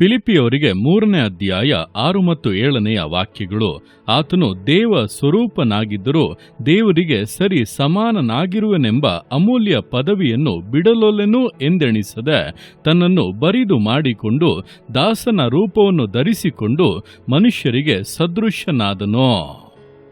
ಫಿಲಿಪಿಯವರಿಗೆ ಮೂರನೇ ಅಧ್ಯಾಯ ಆರು ಮತ್ತು ಏಳನೆಯ ವಾಕ್ಯಗಳು, ಆತನು ದೇವ ಸ್ವರೂಪನಾಗಿದ್ದರೂ ದೇವರಿಗೆ ಸರಿ ಸಮಾನನಾಗಿರುವನೆಂಬ ಅಮೂಲ್ಯ ಪದವಿಯನ್ನು ಬಿಡಲೊಲ್ಲೆನೂ ಎಂದೆಣಿಸದೆ ತನ್ನನ್ನು ಬರಿದು ಮಾಡಿಕೊಂಡು ದಾಸನ ರೂಪವನ್ನು ಧರಿಸಿಕೊಂಡು ಮನುಷ್ಯರಿಗೆ ಸದೃಶನಾದನು.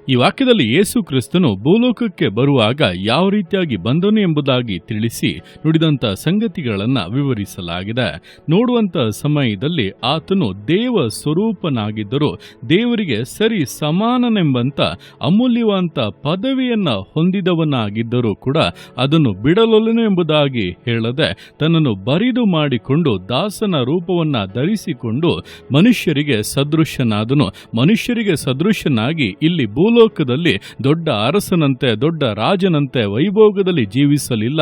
ಈ ವಾಕ್ಯದಲ್ಲಿ ಯೇಸು ಕ್ರಿಸ್ತನು ಭೂಲೋಕಕ್ಕೆ ಬರುವಾಗ ಯಾವ ರೀತಿಯಾಗಿ ಬಂದನು ಎಂಬುದಾಗಿ ತಿಳಿಸಿ ನುಡಿದಂತ ಸಂಗತಿಗಳನ್ನು ವಿವರಿಸಲಾಗಿದೆ. ನೋಡುವಂತ ಸಮಯದಲ್ಲಿ ಆತನು ದೇವ ಸ್ವರೂಪನಾಗಿದ್ದರೂ ದೇವರಿಗೆ ಸರಿ ಸಮಾನನೆಂಬಂತ ಅಮೂಲ್ಯವಂತ ಪದವಿಯನ್ನು ಹೊಂದಿದವನಾಗಿದ್ದರೂ ಕೂಡ ಅದನ್ನು ಬಿಡಲೊಲನು ಎಂಬುದಾಗಿ ಹೇಳದೆ ತನ್ನನ್ನು ಬರಿದು ಮಾಡಿಕೊಂಡು ದಾಸನ ರೂಪವನ್ನ ಧರಿಸಿಕೊಂಡು ಮನುಷ್ಯರಿಗೆ ಸದೃಶ್ಯನಾದನು ಮನುಷ್ಯರಿಗೆ ಸದೃಶ್ಯನಾಗಿ ಇಲ್ಲಿ ಭೂಲೋಕದಲ್ಲಿ ದೊಡ್ಡ ಅರಸನಂತೆ, ದೊಡ್ಡ ರಾಜನಂತೆ ವೈಭೋಗದಲ್ಲಿ ಜೀವಿಸಲಿಲ್ಲ,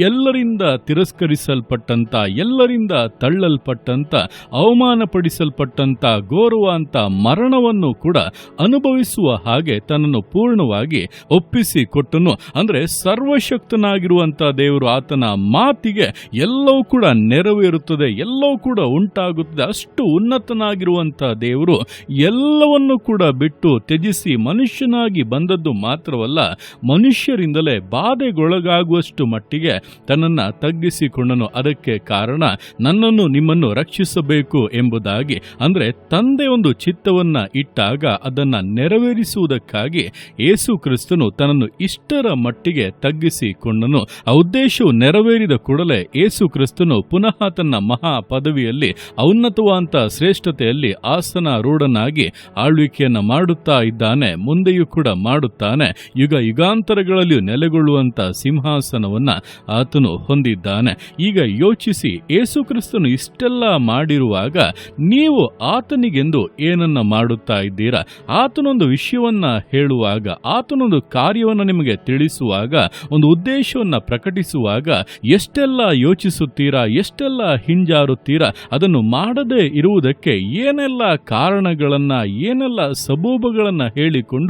ಎಲ್ಲರಿಂದ ತಿರಸ್ಕರಿಸಲ್ಪಟ್ಟಂತ, ಎಲ್ಲರಿಂದ ತಳ್ಳಲ್ಪಟ್ಟಂತ, ಅವಮಾನಪಡಿಸಲ್ಪಟ್ಟಂತ, ಗೌರವಾಂತ ಮರಣವನ್ನು ಕೂಡ ಅನುಭವಿಸುವ ಹಾಗೆ ತನ್ನನ್ನು ಪೂರ್ಣವಾಗಿ ಒಪ್ಪಿಸಿ ಕೊಟ್ಟನು ಅಂದ್ರೆ ಸರ್ವಶಕ್ತನಾಗಿರುವಂತ ದೇವರು ಆತನ ಮಾತಿಗೆ ಎಲ್ಲವೂ ಕೂಡ ನೆರವೇರುತ್ತದೆ, ಎಲ್ಲವೂ ಕೂಡ ಉಂಟಾಗುತ್ತದೆ. ಅಷ್ಟು ಉನ್ನತನಾಗಿರುವಂತ ದೇವರು ಎಲ್ಲವನ್ನು ಕೂಡ ಬಿಟ್ಟು ತ್ಯಜಿಸಿ ಮನುಷ್ಯನಾಗಿ ಬಂದದ್ದು ಮಾತ್ರವಲ್ಲ, ಮನುಷ್ಯರಿಂದಲೇ ಬಾಧೆಗೊಳಗಾಗುವಷ್ಟು ಮಟ್ಟಿಗೆ ತನ್ನನ್ನ ತಗ್ಗಿಸಿಕೊಂಡನು. ಅದಕ್ಕೆ ಕಾರಣ ನನ್ನನ್ನು ನಿಮ್ಮನ್ನು ರಕ್ಷಿಸಬೇಕು ಎಂಬುದಾಗಿ, ಅಂದ್ರೆ ತಂದೆ ಒಂದು ಚಿತ್ತವನ್ನ ಇಟ್ಟಾಗ ಅದನ್ನು ನೆರವೇರಿಸುವುದಕ್ಕಾಗಿ ಯೇಸು ಕ್ರಿಸ್ತನು ತನ್ನನ್ನು ಇಷ್ಟರ ಮಟ್ಟಿಗೆ ತಗ್ಗಿಸಿಕೊಂಡನು. ಆ ಉದ್ದೇಶವು ನೆರವೇರಿದ ಕೂಡಲೇ ಯೇಸು ಕ್ರಿಸ್ತನು ಪುನಃ ತನ್ನ ಮಹಾ ಪದವಿಯಲ್ಲಿ ಔನ್ನತವಾದಂತ ಶ್ರೇಷ್ಠತೆಯಲ್ಲಿ ಆಸನ ರೂಢನಾಗಿ ಆಳ್ವಿಕೆಯನ್ನ ಮಾಡುತ್ತಾ ಇದ್ದಾನೆ. ಮುಂದೆಯೂ ಕೂಡ ಮಾಡುತ್ತಾನೆ. ಯುಗ ಯುಗಾಂತರಗಳಲ್ಲಿಯೂ ನೆಲೆಗೊಳ್ಳುವಂತ ಸಿಂಹಾಸನವನ್ನ ಆತನು ಹೊಂದಿದ್ದಾನೆ. ಈಗ ಯೋಚಿಸಿ ಯೇಸು ಕ್ರಿಸ್ತನು ಇಷ್ಟೆಲ್ಲ ಮಾಡಿರುವಾಗ ನೀವು ಆತನಿಗೆಂದು ಏನನ್ನ ಮಾಡುತ್ತಾ ಇದ್ದೀರಾ? ಆತನೊಂದು ವಿಷಯವನ್ನ ಹೇಳುವಾಗ, ಆತನೊಂದು ಕಾರ್ಯವನ್ನು ನಿಮಗೆ ತಿಳಿಸುವಾಗ, ಒಂದು ಉದ್ದೇಶವನ್ನ ಪ್ರಕಟಿಸುವಾಗ ಎಷ್ಟೆಲ್ಲ ಯೋಚಿಸುತ್ತೀರಾ? ಎಷ್ಟೆಲ್ಲ ಹಿಂಜಾರುತ್ತೀರಾ? ಅದನ್ನು ಮಾಡದೇ ಇರುವುದಕ್ಕೆ ಏನೆಲ್ಲ ಕಾರಣಗಳನ್ನ, ಏನೆಲ್ಲ ಸಬೂಬಗಳನ್ನ ಹೇಳಿಕೊಂಡು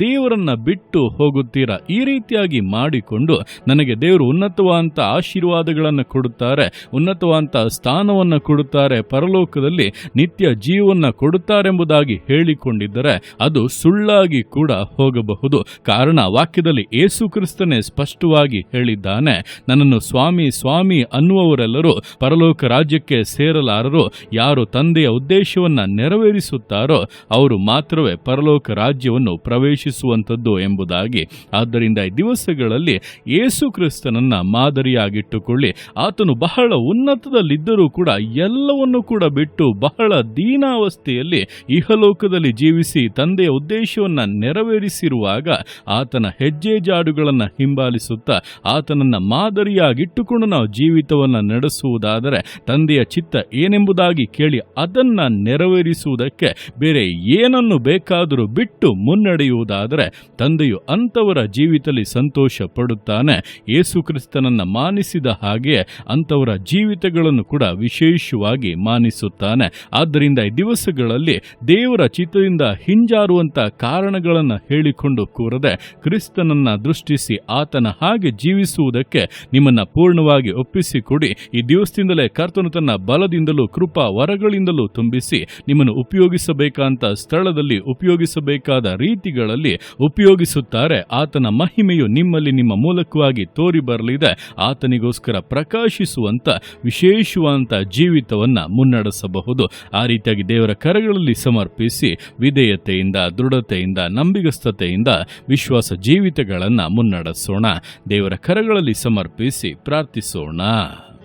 ದೇವರನ್ನ ಬಿಟ್ಟು ಹೋಗುತ್ತೀರಾ? ಈ ರೀತಿಯಾಗಿ ಮಾಡಿಕೊಂಡು ನನಗೆ ದೇವರು ಉನ್ನತವಾದಂಥ ಆಶೀರ್ವಾದಗಳನ್ನು ಕೊಡುತ್ತಾರೆ ಉನ್ನತವಾದಂಥ ಸ್ಥಾನವನ್ನು ಕೊಡುತ್ತಾರೆ, ಪರಲೋಕದಲ್ಲಿ ನಿತ್ಯ ಜೀವನ ಕೊಡುತ್ತಾರೆಂಬುದಾಗಿ ಹೇಳಿಕೊಂಡಿದ್ದರೆ ಅದು ಸುಳ್ಳಾಗಿ ಕೂಡ ಹೋಗಬಹುದು. ಕಾರಣ ವಾಕ್ಯದಲ್ಲಿ ಏಸು ಕ್ರಿಸ್ತನೇ ಸ್ಪಷ್ಟವಾಗಿ ಹೇಳಿದ್ದಾನೆ, ನನ್ನನ್ನು ಸ್ವಾಮಿ ಸ್ವಾಮಿ ಅನ್ನುವವರೆಲ್ಲರೂ ಪರಲೋಕ ರಾಜ್ಯಕ್ಕೆ ಸೇರಲಾರರು, ಯಾರು ತಂದೆಯ ಉದ್ದೇಶವನ್ನು ನೆರವೇರಿಸುತ್ತಾರೋ ಅವರು ಮಾತ್ರವೇ ಪರಲೋಕ ರಾಜ್ಯವನ್ನು ಪ್ರವೇಶಿಸುವಂಥದ್ದು ಎಂಬುದಾಗಿ. ಆದ್ದರಿಂದ ಈ ದಿವಸಗಳಲ್ಲಿ ಯೇಸು ಕ್ರಿಸ್ತನನ್ನು ಮಾದರಿಯಾಗಿಟ್ಟುಕೊಳ್ಳಿ. ಆತನು ಬಹಳ ಉನ್ನತದಲ್ಲಿದ್ದರೂ ಕೂಡ ಎಲ್ಲವನ್ನು ಕೂಡ ಬಿಟ್ಟು ಬಹಳ ದೀನಾವಸ್ಥೆಯಲ್ಲಿ ಇಹಲೋಕದಲ್ಲಿ ಜೀವಿಸಿ ತಂದೆಯ ಉದ್ದೇಶವನ್ನ ನೆರವೇರಿಸಿರುವಾಗ ಆತನ ಹೆಜ್ಜೆ ಜಾಡುಗಳನ್ನು ಹಿಂಬಾಲಿಸುತ್ತಾ ಆತನನ್ನ ಮಾದರಿಯಾಗಿಟ್ಟುಕೊಂಡು ನಾವು ಜೀವಿತವನ್ನು ನಡೆಸುವುದಾದರೆ ತಂದೆಯ ಚಿತ್ತ ಏನೆಂಬುದಾಗಿ ಕೇಳಿ ಅದನ್ನ ನೆರವೇರಿಸುವುದಕ್ಕೆ ಬೇರೆ ಏನನ್ನು ಬೇಕಾದರೂ ಬಿಟ್ಟು ಮುನ್ನಡೆಯುವುದಾದರೆ ತಂದೆಯು ಅಂಥವರ ಜೀವಿತದಲ್ಲಿ ಸಂತೋಷ ಪಡುತ್ತಾನೆ. ಯೇಸು ಕ್ರಿಸ್ತನನ್ನ ಮಾನಿಸಿದ ಹಾಗೆ ಅಂಥವರ ಜೀವಿತಗಳನ್ನು ಕೂಡ ವಿಶೇಷವಾಗಿ ಮಾನಿಸುತ್ತಾನೆ. ಆದ್ದರಿಂದ ಈ ದಿವಸಗಳಲ್ಲಿ ದೇವರ ಚಿತ್ತದಿಂದ ಹಿಂಜಾರುವಂಥ ಕಾರಣಗಳನ್ನು ಹೇಳಿಕೊಂಡು ಕೂರದೆ ಕ್ರಿಸ್ತನನ್ನ ದೃಷ್ಟಿಸಿ ಆತನ ಹಾಗೆ ಜೀವಿಸುವುದಕ್ಕೆ ನಿಮ್ಮನ್ನ ಪೂರ್ಣವಾಗಿ ಒಪ್ಪಿಸಿಕೊಡಿ. ಈ ದಿವಸದಿಂದಲೇ ಕರ್ತನು ತನ್ನ ಬಲದಿಂದಲೂ ಕೃಪಾ ವರಗಳಿಂದಲೂ ತುಂಬಿಸಿ ನಿಮ್ಮನ್ನು ಉಪಯೋಗಿಸಬೇಕಂತ ಸ್ಥಳದಲ್ಲಿ ಉಪಯೋಗಿಸಬೇಕಾದ ರೀತಿಗಳಲ್ಲಿ ಉಪಯೋಗಿಸುತ್ತಾರೆ. ಆತನ ಮಹಿಮೆಯು ನಿಮ್ಮಲ್ಲಿ ನಿಮ್ಮ ಮೂಲಕವಾಗಿ ತೋರಿ ಬರಲಿದೆ. ಆತನಿಗೋಸ್ಕರ ಪ್ರಕಾಶಿಸುವಂತ ವಿಶೇಷವಾದಂಥ ಜೀವಿತವನ್ನ ಮುನ್ನಡೆಸಬಹುದು. ಆ ರೀತಿಯಾಗಿ ದೇವರ ಕರಗಳಲ್ಲಿ ಸಮರ್ಪಿಸಿ ವಿಧೇಯತೆಯಿಂದ, ದೃಢತೆಯಿಂದ, ನಂಬಿಗಸ್ತತೆಯಿಂದ ವಿಶ್ವಾಸ ಜೀವಿತಗಳನ್ನು ಮುನ್ನಡೆಸೋಣ. ದೇವರ ಕರಗಳಲ್ಲಿ ಸಮರ್ಪಿಸಿ ಪ್ರಾರ್ಥಿಸೋಣ.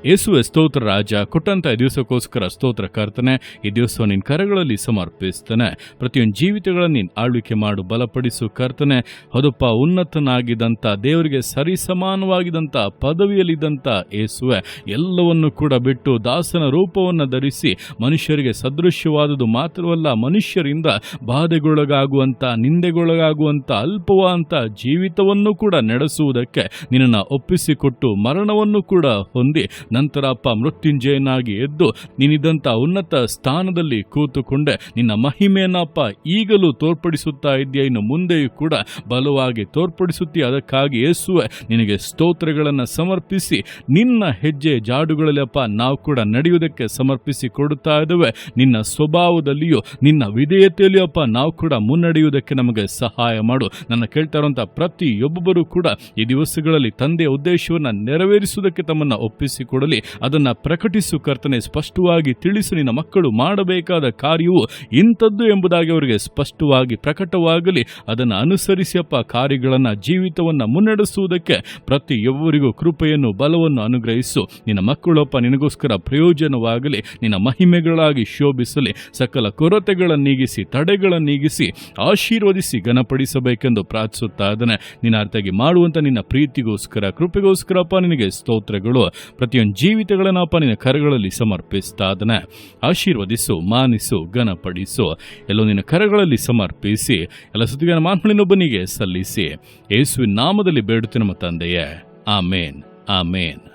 ಯೇಸುವೆ ಸ್ತೋತ್ರ ರಾಜ, ಕೊಟ್ಟಂತ ಈ ದಿವಸಕ್ಕೋಸ್ಕರ ಸ್ತೋತ್ರ ಕರ್ತನೆ, ಈ ದಿವಸ ನಿನ್ನ ಕರಗಳಲ್ಲಿ ಸಮರ್ಪಿಸ್ತಾನೆ. ಪ್ರತಿಯೊಂದು ಜೀವಿತಗಳನ್ನು ನೀನು ಆಳ್ವಿಕೆ ಮಾಡು, ಬಲಪಡಿಸು ಕರ್ತನೆ. ಹೊದಪ್ಪ, ಉನ್ನತನಾಗಿದ್ದಂಥ, ದೇವರಿಗೆ ಸರಿಸಮಾನವಾಗಿದ್ದಂಥ, ಪದವಿಯಲ್ಲಿದ್ದಂಥ ಯೇಸುವೆ, ಎಲ್ಲವನ್ನು ಕೂಡ ಬಿಟ್ಟು ದಾಸನ ರೂಪವನ್ನು ಧರಿಸಿ ಮನುಷ್ಯರಿಗೆ ಸದೃಶ್ಯವಾದುದು ಮಾತ್ರವಲ್ಲ, ಮನುಷ್ಯರಿಂದ ಬಾಧೆಗೊಳಗಾಗುವಂಥ, ನಿಂದೆಗೊಳಗಾಗುವಂಥ, ಅಲ್ಪವಾದಂಥ ಜೀವಿತವನ್ನು ಕೂಡ ನಡೆಸುವುದಕ್ಕೆ ನಿನ್ನನ್ನು ಒಪ್ಪಿಸಿಕೊಟ್ಟು ಮರಣವನ್ನು ಕೂಡ ಹೊಂದಿ ನಂತರ ಅಪ್ಪ ಮೃತ್ಯುಂಜಯನಾಗಿ ಎದ್ದು ನೀನಿದಂಥ ಉನ್ನತ ಸ್ಥಾನದಲ್ಲಿ ಕೂತುಕೊಂಡೆ. ನಿನ್ನ ಮಹಿಮೆಯನ್ನಪ್ಪ ಈಗಲೂ ತೋರ್ಪಡಿಸುತ್ತಾ ಇದೆಯಾ ಇನ್ನು ಮುಂದೆಯೂ ಕೂಡ ಬಲವಾಗಿ ತೋರ್ಪಡಿಸುತ್ತೀಯ? ಅದಕ್ಕಾಗಿ ಯೇಸುವೆ, ನಿನಗೆ ಸ್ತೋತ್ರಗಳನ್ನು ಸಮರ್ಪಿಸಿ, ನಿನ್ನ ಹೆಜ್ಜೆ ಜಾಡುಗಳಲ್ಲಿ ಅಪ್ಪ ನಾವು ಕೂಡ ನಡೆಯುವುದಕ್ಕೆ ಸಮರ್ಪಿಸಿ ಕೊಡುತ್ತಾ ಇದ್ದೇವೆ. ನಿನ್ನ ಸ್ವಭಾವದಲ್ಲಿಯೂ, ನಿನ್ನ ವಿಧೇಯತೆಯಲ್ಲಿಯೂ ಅಪ್ಪ ನಾವು ಕೂಡ ಮುನ್ನಡೆಯುವುದಕ್ಕೆ ನಮಗೆ ಸಹಾಯ ಮಾಡು. ನನ್ನ ಕೇಳ್ತಾ ಇರುವಂಥ ಪ್ರತಿಯೊಬ್ಬರು ಕೂಡ ಈ ದಿವಸಗಳಲ್ಲಿ ತಂದೆಯ ಉದ್ದೇಶವನ್ನು ನೆರವೇರಿಸುವುದಕ್ಕೆ ತಮ್ಮನ್ನು ಒಪ್ಪಿಸಿಕೊಡಲಿ ಅದನ್ನು ಪ್ರಕಟಿಸು ಕರ್ತನೆ, ಸ್ಪಷ್ಟವಾಗಿ ತಿಳಿಸು ನಿನ್ನ ಮಕ್ಕಳು ಮಾಡಬೇಕಾದ ಕಾರ್ಯವು ಇಂಥದ್ದು ಎಂಬುದಾಗಿ ಅವರಿಗೆ ಸ್ಪಷ್ಟವಾಗಿ ಪ್ರಕಟವಾಗಲಿ. ಅದನ್ನು ಅನುಸರಿಸಿಯಪ್ಪ ಕಾರ್ಯಗಳನ್ನು, ಜೀವಿತವನ್ನು ಮುನ್ನಡೆಸುವುದಕ್ಕೆ ಪ್ರತಿಯೊಬ್ಬರಿಗೂ ಕೃಪೆಯನ್ನು, ಬಲವನ್ನು ಅನುಗ್ರಹಿಸು. ನಿನ್ನ ಮಕ್ಕಳಪ್ಪ ನಿನಗೋಸ್ಕರ ಪ್ರಯೋಜನವಾಗಲಿ. ನಿನ್ನ ಮಹಿಮೆಗಳಾಗಿ ಶೋಭಿಸಲಿ. ಸಕಲ ಕೊರತೆಗಳನ್ನೀಗಿಸಿ ನೀಗಿಸಿ, ತಡೆಗಳನ್ನು ನೀಗಿಸಿ, ಆಶೀರ್ವದಿಸಿ, ಘನಪಡಿಸಬೇಕೆಂದು ಪ್ರಾರ್ಥಿಸುತ್ತಾ ಇದ್ದಾನೆ. ನಿನ್ನ ಅರ್ಥಾಗಿ ಮಾಡುವಂಥ ನಿನ್ನ ಪ್ರೀತಿಗೋಸ್ಕರ ಕೃಪೆಗೋಸ್ಕರಪ್ಪ ನಿನಗೆ ಸ್ತೋತ್ರಗಳು. ಪ್ರತಿಯೊಂದು ಜೀವಿತಗಳನ್ನಪ್ಪ ನಿನ್ನ ಕರಗಳಲ್ಲಿ ಸಮರ್ಪಿಸ್ತಾ ಅದನ್ನ ಆಶೀರ್ವದಿಸು, ಮಾನಿಸು, ಘನಪಡಿಸು. ಎಲ್ಲೋ ನಿನ್ನ ಕರಗಳಲ್ಲಿ ಸಮರ್ಪಿಸಿ, ಎಲ್ಲ ಸುದ್ದಿಗಳ ಮಾತುಗಳಿನೊಬ್ಬನಿಗೆ ಸಲ್ಲಿಸಿ. ಯೇಸುವಿನ ನಾಮದಲ್ಲಿ ಬೇಡುತ್ತೆ ನಮ್ಮ ತಂದೆಯೇ. ಆಮೇನ್. ಆಮೇನ್.